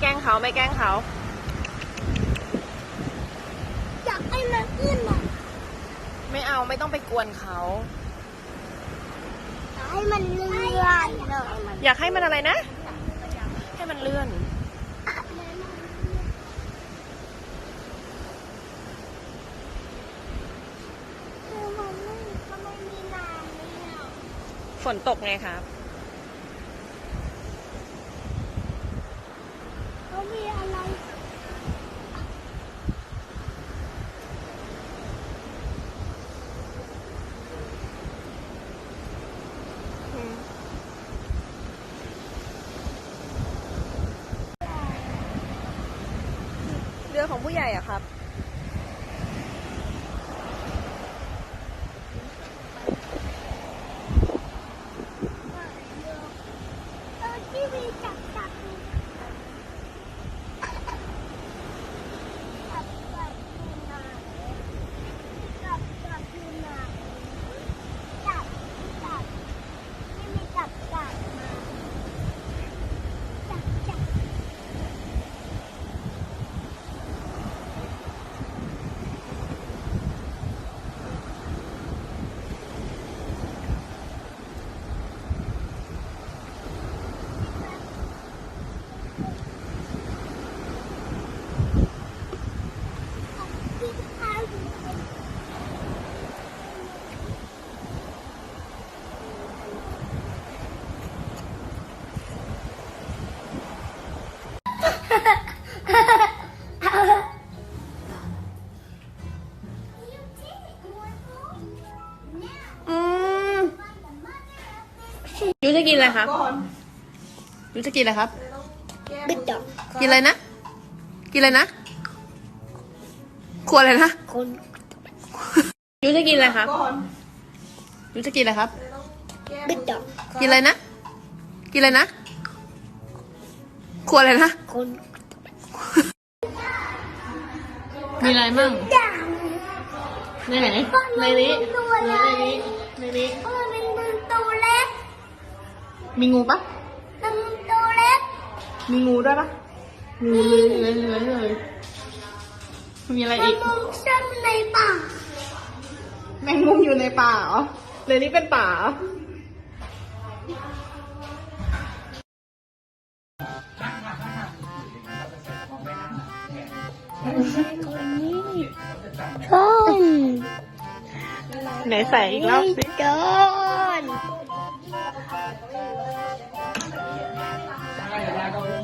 แกล้งเขาไม่แกล้งเขาอยากให้มันขึ้นอะไม่เอาไม่ต้องไปกวนเขาอยากให้มันเลื่อนเลยอยากให้มันอะไรนะ ให้มันเลื่อนคือมันไม่ทำไมมีน้ำเนี่ยฝนตกไงครับ เขามีอะไร เรือของผู้ใหญ่อะครับเออที่มีจับจับอยู่จับจับอยู่ไหนจับจับอยู่ไหนจับจับที่มีจับจับมาจับจับ ที่ข้าวอยู่ อืม ยูจะกินอะไรครับยูจะกินอะไรครับ บิดดอกกินอะไรนะ กินอะไรนะครัวอะไรนะคนยูจะกินอะไรครับยูจะกินอะไรครับ บิดดอกกินอะไรนะ กินอะไรนะครัวอะไรนะคนมีอะไรมั่งด่างในไหนในนี้ในนี้ในนี้ เพราะมันเป็นมือตัวเล็ก มีงูปะมันตัวเล็กมีงูด้วยปะงูเลื้อยเลื้อยเลื้อยเลยมีอะไรมันอีกมุงซ่อนในป่าแมงมุมอยู่ในป่าเหรอในนี้เป็นป่าเหรอต้นไหนใส่อีกรอบสิ